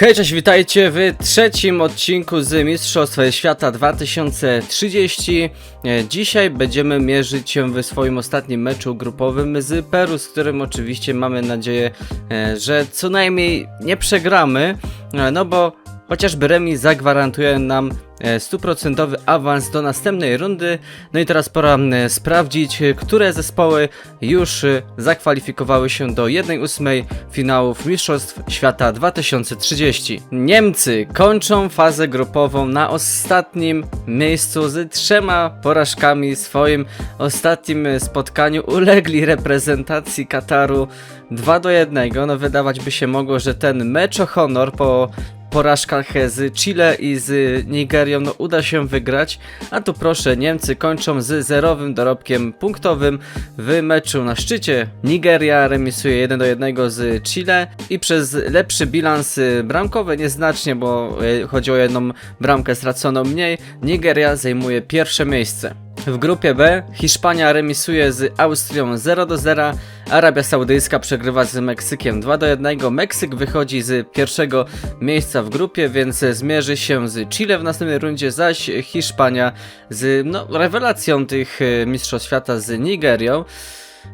Hej, cześć, witajcie w trzecim odcinku z Mistrzostw Świata 2030. E, Dzisiaj będziemy mierzyć się w swoim ostatnim meczu grupowym z Peru, z którym oczywiście mamy nadzieję, e, że co najmniej nie przegramy, e, no bo chociażby remis zagwarantuje nam e, stuprocentowy awans do następnej rundy. No i teraz pora sprawdzić, e, które zespoły już e, zakwalifikowały się do 1-8 finałów Mistrzostw Świata 2030. Niemcy kończą fazę grupową na ostatnim miejscu z trzema porażkami. W swoim ostatnim spotkaniu ulegli reprezentacji Kataru 2 do 1. No wydawać by się mogło, że ten mecz o honor po porażkach z Chile i z Nigerią no, uda się wygrać, a tu proszę Niemcy kończą z zerowym dorobkiem punktowym w meczu na szczycie. Nigeria remisuje 1 do 1 z Chile i przez lepszy bilans y, bramkowy nieznacznie, bo y, chodzi o jedną bramkę straconą mniej, Nigeria zajmuje pierwsze miejsce. W grupie B Hiszpania remisuje z Austrią 0 do 0, Arabia Saudyjska przegrywa z Meksykiem 2 do 1, Meksyk wychodzi z pierwszego miejsca w grupie, więc zmierzy się z Chile w następnej rundzie, zaś Hiszpania z no, rewelacją tych e, Mistrzostw Świata z Nigerią.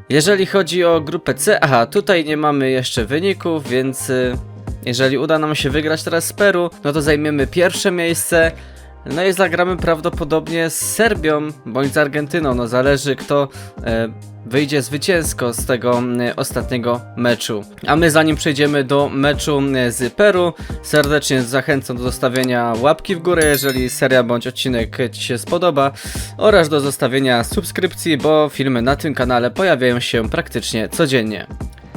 Jeżeli chodzi o grupę C, aha, tutaj nie mamy jeszcze wyników, więc e, jeżeli uda nam się wygrać teraz z Peru, no to zajmiemy pierwsze miejsce. No i zagramy prawdopodobnie z Serbią bądź z Argentyną. No zależy kto e, wyjdzie zwycięsko z tego e, ostatniego meczu. A my zanim przejdziemy do meczu e, z Peru, serdecznie zachęcam do zostawienia łapki w górę, jeżeli seria bądź odcinek Ci się spodoba oraz do zostawienia subskrypcji, bo filmy na tym kanale pojawiają się praktycznie codziennie.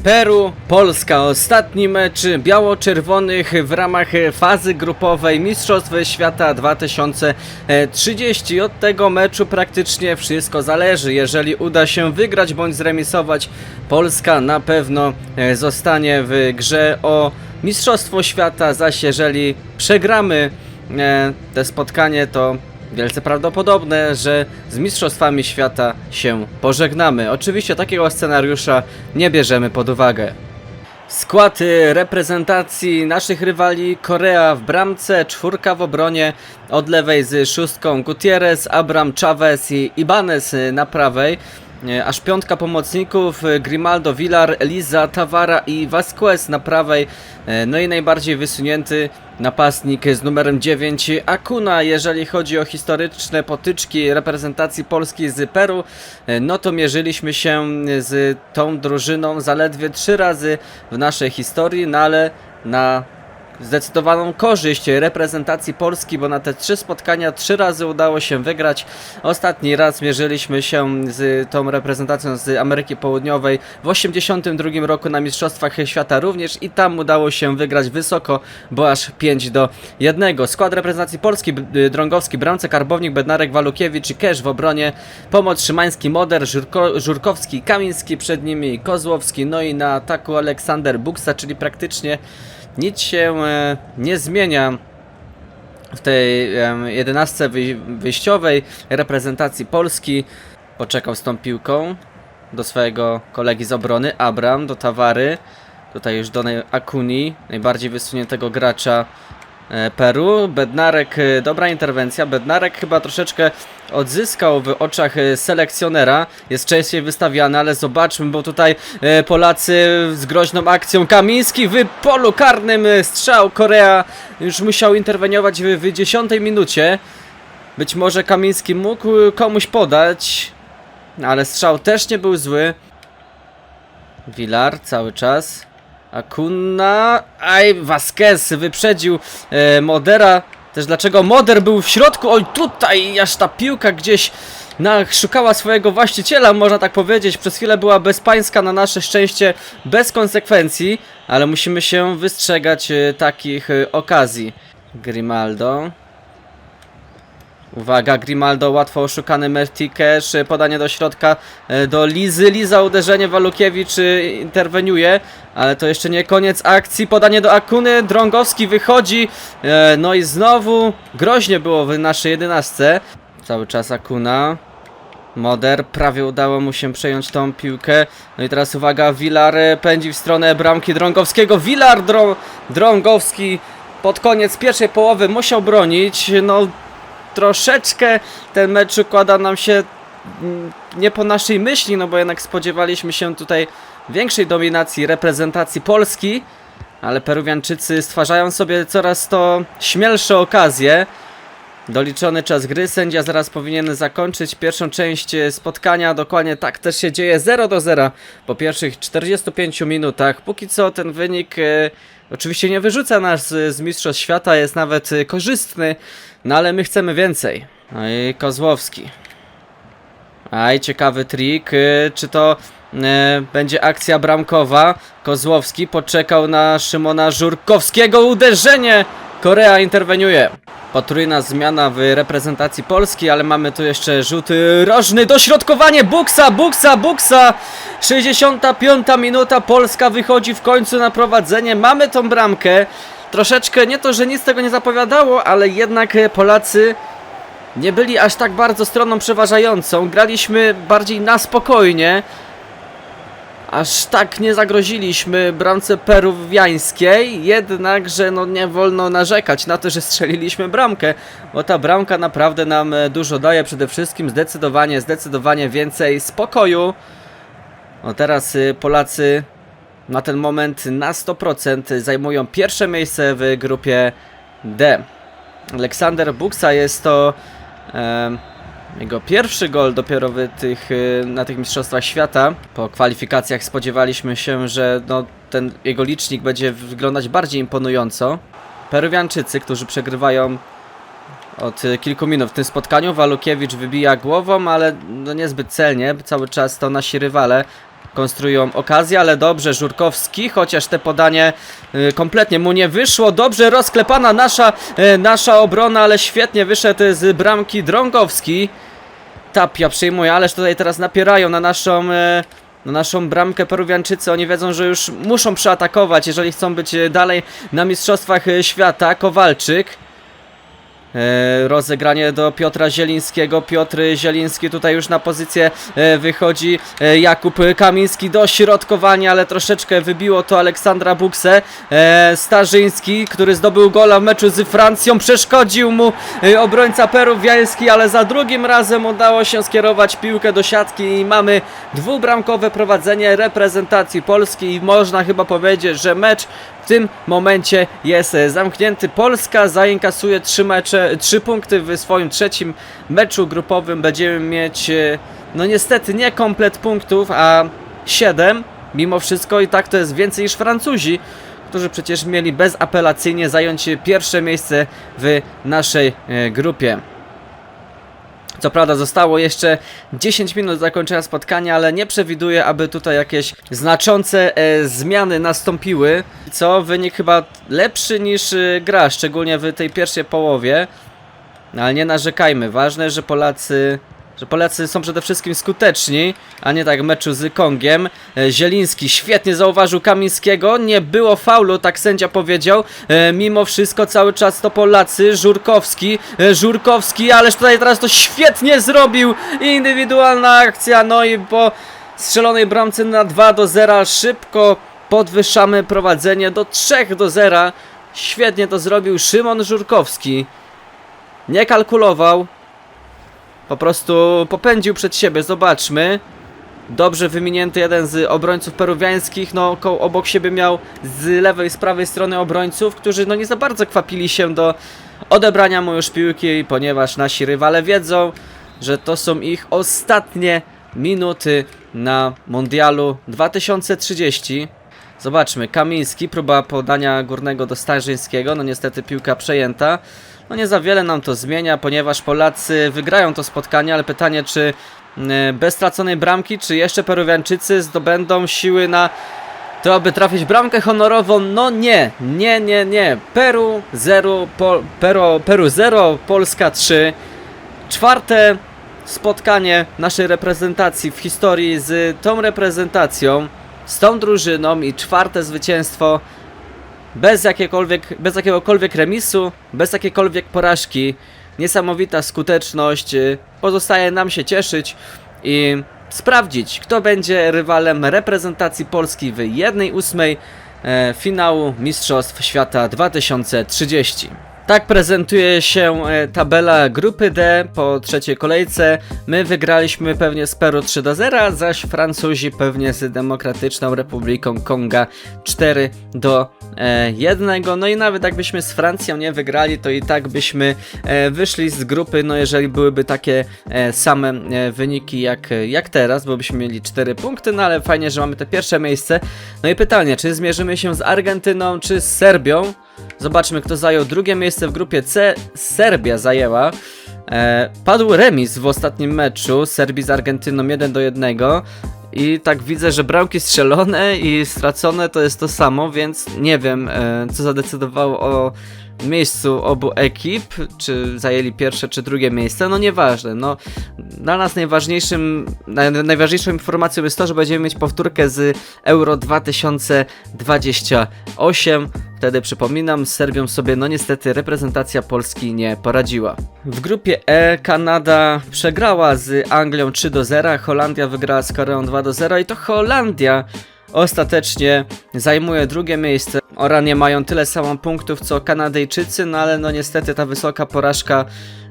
Peru, Polska, ostatni mecz biało-czerwonych w ramach fazy grupowej Mistrzostw Świata 2030. Od tego meczu praktycznie wszystko zależy. Jeżeli uda się wygrać bądź zremisować, Polska na pewno e, zostanie w grze o Mistrzostwo Świata, zaś jeżeli przegramy e, te spotkanie, to wielce prawdopodobne, że z Mistrzostwami Świata się pożegnamy. Oczywiście takiego scenariusza nie bierzemy pod uwagę. Skład y, reprezentacji naszych rywali Korea w bramce, czwórka w obronie, od lewej z szóstką Gutierrez, Abram, Chavez i Ibanez y, na prawej. Y, Aż piątka pomocników, y, Grimaldo, Villar, Eliza, Tawara i Vasquez na prawej. Y, No i najbardziej wysunięty napastnik z numerem 9 Akuna. Jeżeli chodzi o historyczne potyczki reprezentacji Polski z Peru, no to mierzyliśmy się z tą drużyną zaledwie trzy razy w naszej historii, no ale na zdecydowaną korzyść reprezentacji Polski, bo na te trzy spotkania trzy razy udało się wygrać. Ostatni raz mierzyliśmy się z tą reprezentacją z Ameryki Południowej w 82 roku na Mistrzostwach Świata również i tam udało się wygrać wysoko, bo aż 5 do 1. Skład reprezentacji Polski, y, Drągowski, Bramce, Karbownik, Bednarek, Walukiewicz i Kesz w obronie, Pomoc Szymański, Moder, Żurko, Żurkowski, Kamiński przed nimi, Kozłowski, no i na ataku Aleksander Buksa, czyli praktycznie nic się e, nie zmienia w tej jedenastce wyj- wyjściowej reprezentacji Polski. Poczekał z tą piłką do swojego kolegi z obrony, Abram, do Tawary. Tutaj już do Akuni, najbardziej wysuniętego gracza Peru. Bednarek, e, dobra interwencja. Bednarek chyba troszeczkę odzyskał w oczach e, selekcjonera. Jest częściej wystawiany, ale zobaczmy, bo tutaj e, Polacy z groźną akcją. Kamiński w polu karnym e, strzał. Korea już musiał interweniować w, w 10 minucie. Być może Kamiński mógł e, komuś podać, ale strzał też nie był zły. Villar cały czas. Akuna. Aj, Vasquez wyprzedził e, Modera. Też dlaczego Moder był w środku? Oj, tutaj aż ta piłka gdzieś na, szukała swojego właściciela, można tak powiedzieć. Przez chwilę była bezpańska, na nasze szczęście bez konsekwencji, ale musimy się wystrzegać e, takich e, okazji. Grimaldo. Uwaga, Grimaldo, łatwo oszukany Mertikesz, podanie do środka e, do Lizy, Liza uderzenie, Walukiewicz e, interweniuje, ale to jeszcze nie koniec akcji, podanie do Akuny, Drągowski wychodzi, e, no i znowu groźnie było w naszej jedenastce, cały czas Akuna, Moder, prawie udało mu się przejąć tą piłkę. No i teraz uwaga, Villar e, pędzi w stronę bramki Drągowskiego. Drą Drągowski pod koniec pierwszej połowy musiał bronić. No, troszeczkę ten mecz układa nam się mm, nie po naszej myśli, no bo jednak spodziewaliśmy się tutaj większej dominacji reprezentacji Polski, ale Peruwianczycy stwarzają sobie coraz to śmielsze okazje. Doliczony czas gry, sędzia zaraz powinien zakończyć pierwszą część e, spotkania. Dokładnie tak też się dzieje 0 do 0 po pierwszych 45 minutach. Póki co ten wynik e, oczywiście nie wyrzuca nas z, Mistrzostw Świata, jest nawet e, korzystny, no ale my chcemy więcej. No i Kozłowski. Aj, ciekawy trik. y, Czy to e, będzie akcja bramkowa? Kozłowski poczekał na Szymona Żurkowskiego. Uderzenie! Korea interweniuje. Potrójna zmiana w reprezentacji Polski, ale mamy tu jeszcze rzut rożny. Dośrodkowanie Buksa, Buksa, Buksa! 65 minuta. Polska wychodzi w końcu na prowadzenie. Mamy tą bramkę. Troszeczkę nie to, że nic tego nie zapowiadało, ale jednak e, Polacy nie byli aż tak bardzo stroną przeważającą. Graliśmy bardziej na spokojnie. Aż tak nie zagroziliśmy bramce peruwiańskiej, jednakże no nie wolno narzekać na to, że strzeliliśmy bramkę, bo ta bramka naprawdę nam e, dużo daje, przede wszystkim zdecydowanie, zdecydowanie więcej spokoju. No teraz y, Polacy na ten moment na 100% zajmują pierwsze miejsce w grupie D. Aleksander Buksa jest to em, jego pierwszy gol dopiero tych, y, na tych Mistrzostwach Świata. Po kwalifikacjach spodziewaliśmy się, że no, ten jego licznik będzie wyglądać bardziej imponująco. Peruwianczycy, którzy przegrywają od kilku minut w tym spotkaniu, Walukiewicz wybija głową, ale no niezbyt celnie, cały czas to nasi rywale konstruują okazję, ale dobrze, Żurkowski, chociaż te podanie y, kompletnie mu nie wyszło, dobrze rozklepana nasza, y, nasza obrona, ale świetnie wyszedł z bramki Drągowski. Tapia przyjmuje, ależ tutaj teraz napierają na naszą, e, na naszą bramkę Peruwianczycy. Oni wiedzą, że już muszą przeatakować, jeżeli chcą być dalej na Mistrzostwach Świata. Kowalczyk. E, rozegranie do Piotra Zielińskiego. Piotr Zieliński tutaj już na pozycję e, wychodzi. E, Jakub Kamiński do środkowania, ale troszeczkę wybiło to Aleksandra Buksę. E, Starzyński, który zdobył gola w meczu z Francją, przeszkodził mu obrońca peruwiański, ale za drugim razem udało się skierować piłkę do siatki i mamy dwubramkowe prowadzenie reprezentacji Polski i można chyba powiedzieć, że mecz tym momencie jest e, zamknięty. Polska zainkasuje trzy mecze, trzy punkty w swoim trzecim meczu grupowym. Będziemy mieć, e, no niestety, nie komplet punktów, a 7 mimo wszystko i tak to jest więcej niż Francuzi, którzy przecież mieli bezapelacyjnie zająć pierwsze miejsce w naszej e, grupie. Co prawda zostało jeszcze 10 minut do zakończenia spotkania, ale nie przewiduję, aby tutaj jakieś znaczące e, zmiany nastąpiły. Co wynik chyba lepszy niż e, gra, szczególnie w tej pierwszej połowie. No, Ale nie narzekajmy. Ważne, że Polacy, że Polacy są przede wszystkim skuteczni, a nie tak w meczu z Kongiem. E, Zieliński świetnie zauważył Kamińskiego. Nie było faulu, tak sędzia powiedział. E, mimo wszystko cały czas to Polacy. Żurkowski, e, Żurkowski, ależ tutaj teraz to świetnie zrobił. Indywidualna akcja, no i po strzelonej bramce na 2 do 0 szybko podwyższamy prowadzenie do 3 do 0. Świetnie to zrobił Szymon Żurkowski. Nie kalkulował. Po prostu popędził przed siebie, zobaczmy. Dobrze wyminięty jeden z obrońców peruwiańskich, no obok siebie miał z lewej i z prawej strony obrońców, którzy no nie za bardzo kwapili się do odebrania mu już piłki, ponieważ nasi rywale wiedzą, że to są ich ostatnie minuty na Mundialu 2030. Zobaczmy, Kamiński, próba podania górnego do Starzyńskiego, no niestety piłka przejęta. No nie za wiele nam to zmienia, ponieważ Polacy wygrają to spotkanie, ale pytanie czy e, bez straconej bramki, czy jeszcze Peruwianczycy zdobędą siły na to, aby trafić bramkę honorową? No nie, nie, nie, nie. Peru 0, Pol Peru, Peru 0, Polska 3. Czwarte spotkanie naszej reprezentacji w historii z tą reprezentacją, z tą drużyną i czwarte zwycięstwo bez, jakiekolwiek, bez jakiegokolwiek remisu, bez jakiejkolwiek porażki. Niesamowita skuteczność. y, Pozostaje nam się cieszyć i sprawdzić, kto będzie rywalem reprezentacji Polski w 1-8 e, finału Mistrzostw Świata 2030. Tak prezentuje się e, tabela grupy D po trzeciej kolejce. My wygraliśmy pewnie z Peru 3 do 0, zaś Francuzi pewnie z Demokratyczną Republiką Konga 4 do e, 1. No i nawet jakbyśmy z Francją nie wygrali, to i tak byśmy e, wyszli z grupy, no jeżeli byłyby takie e, same e, wyniki jak, jak teraz, bo byśmy mieli 4 punkty, no ale fajnie, że mamy te pierwsze miejsce. No i pytanie, czy zmierzymy się z Argentyną, czy z Serbią? Zobaczmy, kto zajął drugie miejsce w grupie C. Serbia zajęła. E, padł remis w ostatnim meczu Serbii z Argentyną 1 do 1. I tak widzę, że bramki strzelone i stracone to jest to samo, więc nie wiem, e, co zadecydowało o miejscu obu ekip, czy zajęli pierwsze czy drugie miejsce, no nieważne, no dla nas najważniejszym, naj, najważniejszą informacją jest to, że będziemy mieć powtórkę z Euro 2028, wtedy przypominam, z Serbią sobie no niestety reprezentacja Polski nie poradziła. W grupie E Kanada przegrała z Anglią 3 do 0, Holandia wygrała z Koreą 2 do 0 i to Holandia ostatecznie zajmuje drugie miejsce. Oranie mają tyle samo punktów co Kanadyjczycy, no ale no niestety ta wysoka porażka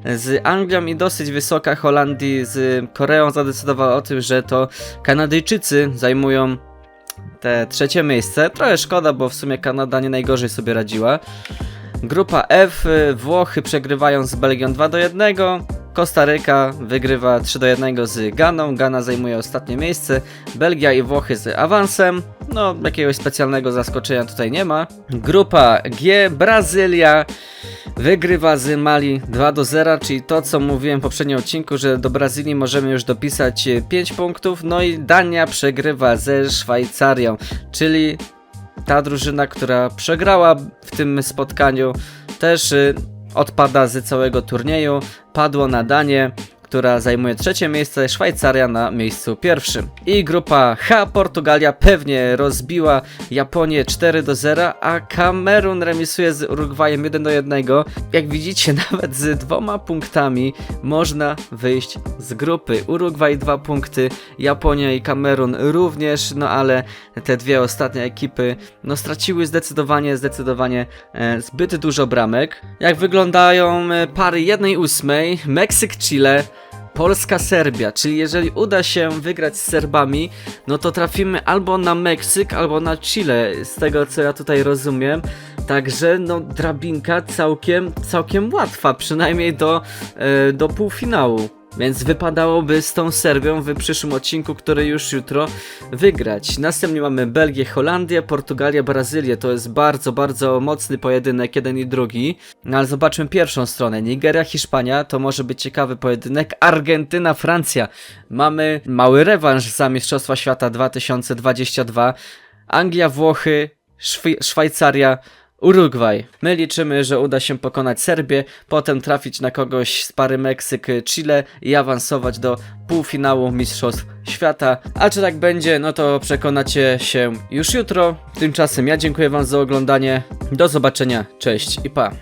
z Anglią i dosyć wysoka Holandii z Koreą zadecydowała o tym, że to Kanadyjczycy zajmują te trzecie miejsce. Trochę szkoda, bo w sumie Kanada nie najgorzej sobie radziła. Grupa F, Włochy przegrywają z Belgią 2 do 1. Kostaryka wygrywa 3 do 1 z Ganą. Gana zajmuje ostatnie miejsce. Belgia i Włochy z awansem. No, jakiegoś specjalnego zaskoczenia tutaj nie ma. Grupa G, Brazylia wygrywa z Mali 2 do 0, czyli to co mówiłem w poprzednim odcinku, że do Brazylii możemy już dopisać 5 punktów. No i Dania przegrywa ze Szwajcarią, czyli ta drużyna, która przegrała w tym spotkaniu, też y, odpada z całego turnieju. Padło na Danię, która zajmuje trzecie miejsce, Szwajcaria na miejscu pierwszym. I grupa H, Portugalia pewnie rozbiła Japonię 4 do 0, a Kamerun remisuje z Urugwajem 1 do 1. Jak widzicie, nawet z dwoma punktami można wyjść z grupy. Urugwaj 2 punkty, Japonia i Kamerun również, no ale te dwie ostatnie ekipy no straciły zdecydowanie, zdecydowanie e, zbyt dużo bramek. Jak wyglądają e, pary 1-8, Meksyk-Chile, Polska-Serbia, czyli jeżeli uda się wygrać z Serbami, no to trafimy albo na Meksyk, albo na Chile, z tego co ja tutaj rozumiem. Także no drabinka całkiem, całkiem łatwa, przynajmniej do, e, do półfinału. Więc wypadałoby z tą Serbią w przyszłym odcinku, który już jutro wygrać. Następnie mamy Belgię, Holandię, Portugalię, Brazylię. To jest bardzo, bardzo mocny pojedynek, jeden i drugi. No ale zobaczmy pierwszą stronę. Nigeria, Hiszpania to może być ciekawy pojedynek. Argentyna, Francja. Mamy mały rewanż za Mistrzostwa Świata 2022. Anglia, Włochy, Szwi- Szwajcaria. Urugwaj. My liczymy, że uda się pokonać Serbię, potem trafić na kogoś z pary Meksyk-Chile i awansować do półfinału Mistrzostw Świata. A czy tak będzie, no to przekonacie się już jutro. Tymczasem ja dziękuję Wam za oglądanie. Do zobaczenia, cześć i pa.